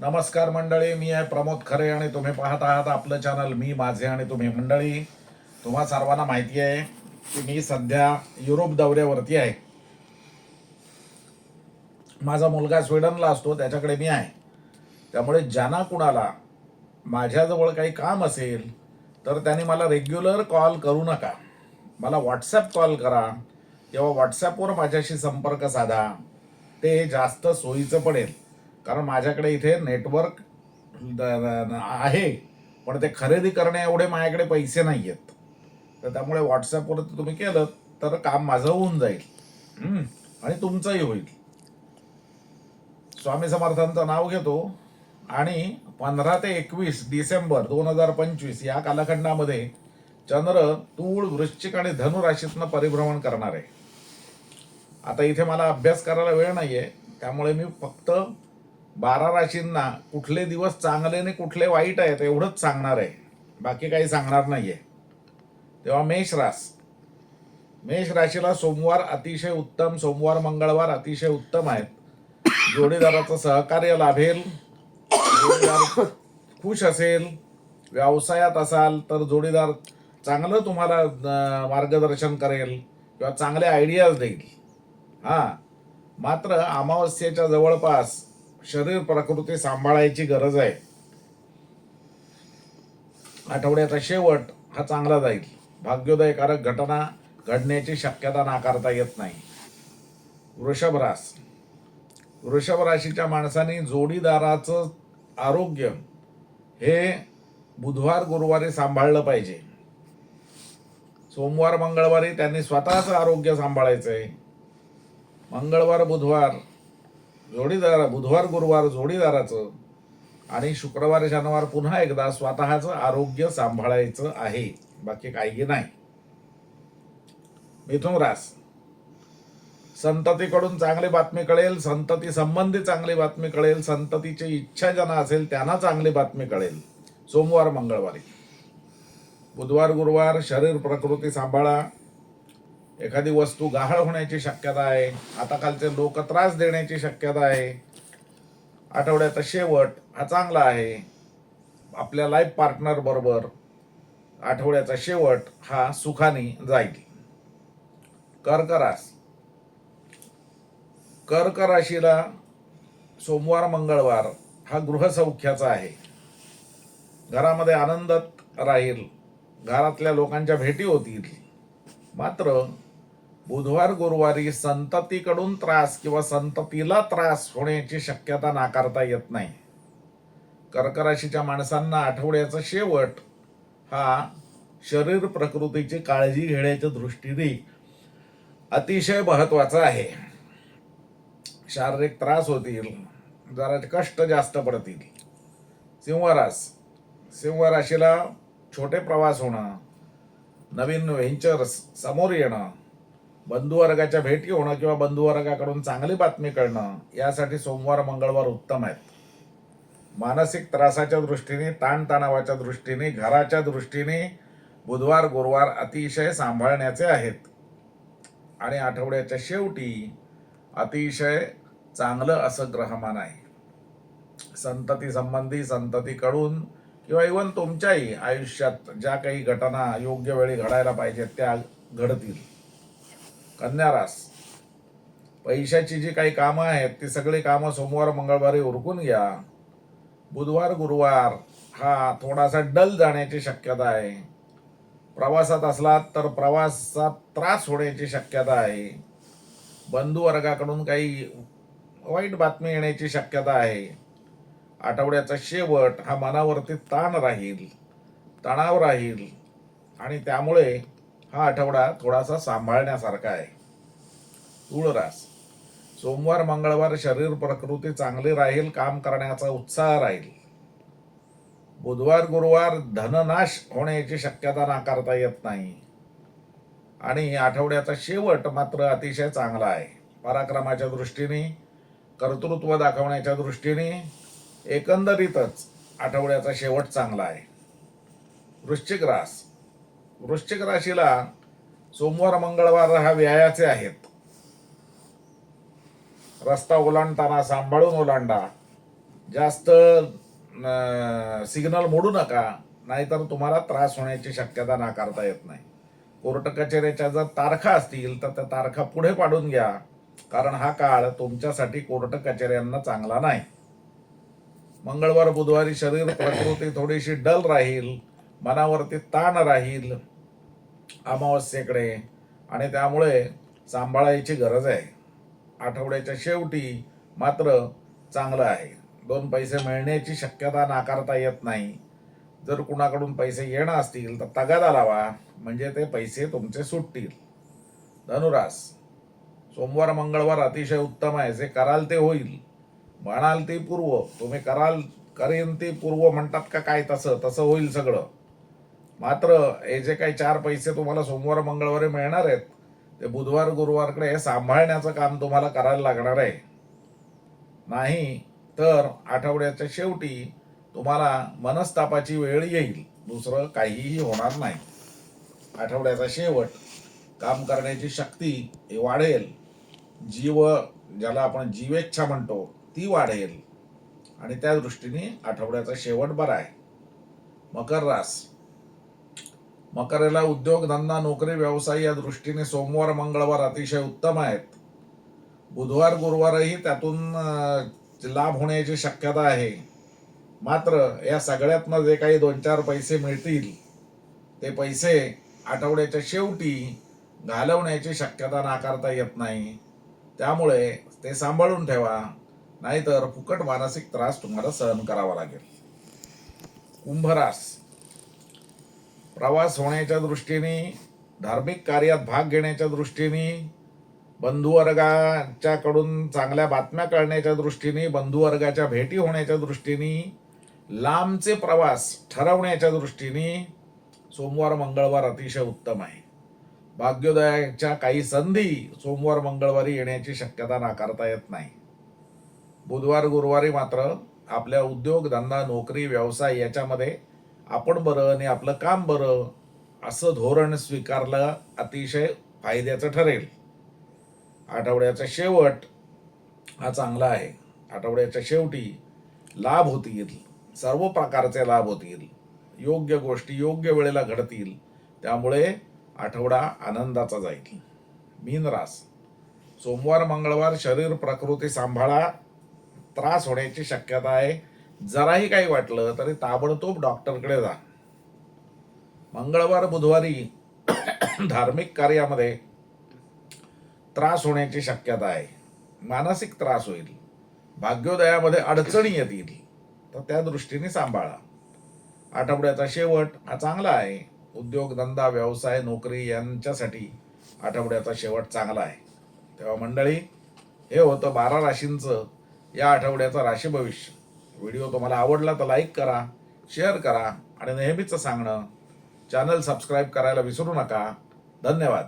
नमस्कार मंडळी मी आहे प्रमोद खरे आणि तुम्ही पाहत आहात आपलं चॅनल मी माझे आणि तुम्ही मंडळी. तुम्हा सर्वांना माहिती आहे की मी सध्या युरोप दौऱ्यावरती आहे. माझा मुलगा स्वीडनला असतो त्याच्याकडे मी आहे. त्यामुळे ज्यांना कुणाला माझ्याजवळ काही काम असेल तर त्याने मला रेग्युलर कॉल करू नका. मला व्हॉट्सॲप कॉल करा किंवा व्हॉट्सॲपवर माझ्याशी संपर्क साधा. ते जास्त सोयीचं पडेल. कारण माझ्याकडे इथे नेटवर्क आहे पण ते खरेदी करण्या एवढे माझ्याकडे पैसे नाही आहेत तर त्यामुळे व्हॉट्सॲपवर तुम्ही केलं तर काम माझं होऊन जाईल. आणि तुमचंही होईल. स्वामी समर्थांचं नाव घेतो. आणि पंधरा ते एकवीस डिसेंबर दोन हजार पंचवीस या कालखंडामध्ये चंद्र तूळ वृश्चिक आणि धनुराशीतनं परिभ्रमण करणार आहे. आता इथे मला अभ्यास करायला वेळ नाही आहे त्यामुळे मी फक्त बारा राशींना कुठले दिवस चांगले आणि कुठले वाईट आहेत एवढंच सांगणार आहे. बाकी काही सांगणार नाही आहे तेव्हा मेष रास. मेष राशीला सोमवार अतिशय उत्तम सोमवार मंगळवार अतिशय उत्तम आहेत. जोडीदाराचं सहकार्य लाभेल. जोडीदार खुश असेल व्यवसायात असाल तर जोडीदार चांगलं तुम्हाला मार्गदर्शन करेल किंवा चांगले आयडियाज देईल. हां. मात्र अमावस्येच्या जवळपास शरीर प्रकृती सांभाळायची गरज आहे. आठवड्याचा शेवट हा चांगला जाईल. भाग्योदयकारक घटना घडण्याची शक्यता नाकारता येत नाही. वृषभ रास. वृषभ राशीच्या माणसाने जोडीदाराचं आरोग्य हे बुधवार गुरुवारी सांभाळलं पाहिजे. सोमवार मंगळवारी त्यांनी स्वतःचं आरोग्य सांभाळायचं आहे मंगळवार बुधवार जोडीदार बुधवार गुरुवार जोडीदाराचं आणि शुक्रवार शनिवार पुन्हा एकदा स्वतःचं आरोग्य सांभाळायचं आहे. बाकी काही नाही. मिथुन रास. संततीकडून चांगली बातमी कळेल संतती संबंधी चांगली बातमी कळेल संततीची इच्छा ज्यांना असेल त्यांना चांगली बातमी कळेल. सोमवार मंगळवारी. बुधवार गुरुवार शरीर प्रकृती सांभाळा. एखादी वस्तू गहाळ होण्याची शक्यता आहे आता कालचे लोक त्रास देण्याची शक्यता आहे आठवड्याचा शेवट हा चांगला आहे आपल्या लाईफ पार्टनर बरोबर आठवड्याचा शेवट हा सुखाने जाईल. कर्क रास कर्क राशीला सोमवार मंगळवार हा गृहसौख्याचा आहे. घरामध्ये आनंदात राहील. घरातल्या लोकांच्या भेटी होतील. मात्र बुधवार गुरुवारी संततीकडून त्रास किंवा संततीला त्रास होण्याची शक्यता नाकारता येत नाही. कर्कराशीच्या माणसांना आठवड्याचा शेवट हा शरीर प्रकृतीची काळजी घेण्याच्या दृष्टीने अतिशय महत्त्वाचा आहे. शारीरिक त्रास होतील जरा कष्ट जास्त पडतील. सिंहरास सिंह राशीला छोटे प्रवास होणं नवीन व्हेंचर्स समोर येणं बंधुवर्गाच्या भेटी होणं किंवा बंधुवर्गाकडून चांगली बातमी कळणं यासाठी सोमवार मंगळवार उत्तम आहेत. मानसिक त्रासाच्या दृष्टीने ताणतणावाच्या दृष्टीने घराच्या दृष्टीने बुधवार गुरुवार अतिशय सांभाळण्याचे आहेत. आणि आठवड्याच्या शेवटी अतिशय चांगलं असं ग्रहमान आहे. संतती संबंधी संततीकडून किंवा इवन तुमच्याही आयुष्यात ज्या काही घटना योग्य वेळी घडायला पाहिजेत त्या घडतील. कन्या रास पैशाची जी काही कामं आहेत ती सगळी कामं सोमवार मंगळवारी उरकून घ्या. बुधवार गुरुवार हा थोडासा डल जाण्याची शक्यता आहे. प्रवासात असलात तर प्रवासात त्रास होण्याची शक्यता आहे. बंधू वर्गाकडून काही वाईट बातमी येण्याची शक्यता आहे. आठवड्याचा शेवट हा मनावरती ताण राहील तणाव राहील आणि त्यामुळे हा आठवडा थोडासा सांभाळण्यासारखा आहे. तुळरास सोमवार मंगळवार शरीर प्रकृती चांगली राहील काम करण्याचा उत्साह राहील. बुधवार गुरुवार धननाश होण्याची शक्यता नाकारता येत नाही. आणि आठवड्याचा शेवट मात्र अतिशय चांगला आहे. पराक्रमाच्या दृष्टीने कर्तृत्व दाखवण्याच्या दृष्टीने एकंदरीतच आठवड्याचा शेवट चांगला आहे. वृश्चिक रास वृश्चिक राशीला सोमवार मंगळवार हा व्यायाचे आहेत. रस्ता ओलांडताना सांभाळून ओलांडा. जास्त सिग्नल मोडू नका नाहीतर तुम्हाला त्रास होण्याची शक्यता नाकारता येत नाही. कोर्ट कचेऱ्याच्या जर तारखा असतील तर त्या तारखा पुढे पाडून घ्या. कारण हा काळ तुमच्यासाठी कोर्ट कचेऱ्यांना चांगला नाही. मंगळवार बुधवारी शरीर प्रकृती थोडीशी डल राहील मनावरती ताण राहील. अमावस्येकडे आणि त्यामुळे सांभाळायची गरज आहे. आठवड्याच्या शेवटी मात्र चांगलं आहे. दोन पैसे मिळण्याची शक्यता नाकारता येत नाही. जर कुणाकडून पैसे येणं असतील तर तगादा लावा. म्हणजे ते पैसे तुमचे सुटतील. धनुरास सोमवार मंगळवार अतिशय उत्तम आहे. जे कराल ते होईल. म्हणाल ते पूर्व. तुम्ही कराल करेन ते पूर्व. म्हणतात का काय तसं? तसं होईल सगळं. मात्र हे जे काही चार पैसे तुम्हाला सोमवार मंगळवारी मिळणार आहेत ते बुधवार गुरुवारकडे सांभाळण्याचं काम तुम्हाला करायला लागणार आहे. नाही तर आठवड्याच्या शेवटी तुम्हाला मनस्तापाची वेळ येईल दुसरं काहीही होणार नाही. आठवड्याचा शेवट काम करण्याची शक्ती ही वाढेल. जीव ज्याला आपण जीवेच्छा म्हणतो ती वाढेल. आणि त्या दृष्टीने आठवड्याचा शेवट बरा आहे. मकर रास. मकरेला उद्योगधंदा नोकरी व्यवसाय या दृष्टीने सोमवार मंगळवार अतिशय उत्तम आहेत. बुधवार गुरुवारही त्यातून लाभ होण्याची शक्यता आहे. मात्र या सगळ्यातनं जे काही दोन चार पैसे मिळतील ते पैसे आठवड्याच्या शेवटी घालवण्याची शक्यता नाकारता येत नाही. त्यामुळे ते सांभाळून ठेवा नाहीतर फुकट मानसिक त्रास तुम्हाला सहन करावा लागेल. कुंभरास प्रवास होण्याच्या दृष्टीने धार्मिक कार्यात भाग घेण्याच्या दृष्टीने बंधुवर्गाच्याकडून चांगल्या बातम्या कळण्याच्या दृष्टीने बंधुवर्गाच्या भेटी होण्याच्या दृष्टीने लांबचे प्रवास ठरवण्याच्या दृष्टीने सोमवार मंगळवार अतिशय उत्तम आहे. भाग्योदयाच्या काही संधी सोमवार मंगळवारी येण्याची शक्यता नाकारता येत नाही. बुधवार गुरुवारी मात्र आपल्या उद्योग धंदा नोकरी व्यवसाय याच्यामध्ये आपण बरं आणि आपलं काम बरं असं धोरण स्वीकारलं अतिशय फायद्याचं ठरेल. आठवड्याचा शेवट हा चांगला आहे. आठवड्याच्या शेवटी लाभ होतील सर्व प्रकारचे लाभ होतील योग्य गोष्टी योग्य वेळेला घडतील. त्यामुळे आठवडा आनंदाचा जाईल. मीन रास. सोमवार मंगळवार शरीर प्रकृती सांभाळा. त्रास होण्याची शक्यता आहे. जराही काही वाटलं तरी ताबडतोब डॉक्टरकडे जा. मंगळवार बुधवारी धार्मिक कार्यामध्ये त्रास होण्याची शक्यता आहे. मानसिक त्रास होईल. भाग्योदयामध्ये अडचणी येतील. तर त्या दृष्टीने सांभाळा. आठवड्याचा शेवट हा चांगला आहे. उद्योगधंदा व्यवसाय नोकरी यांच्यासाठी आठवड्याचा शेवट चांगला आहे. तेव्हा मंडळी हे होतं बारा राशींचं. या आठवड्याचं राशी भविष्य व्हिडिओ तुम्हाला आवडला तर लाईक करा शेअर करा आणि नेहमीचं सांगणं चॅनल सबस्क्राईब करायला विसरू नका. धन्यवाद.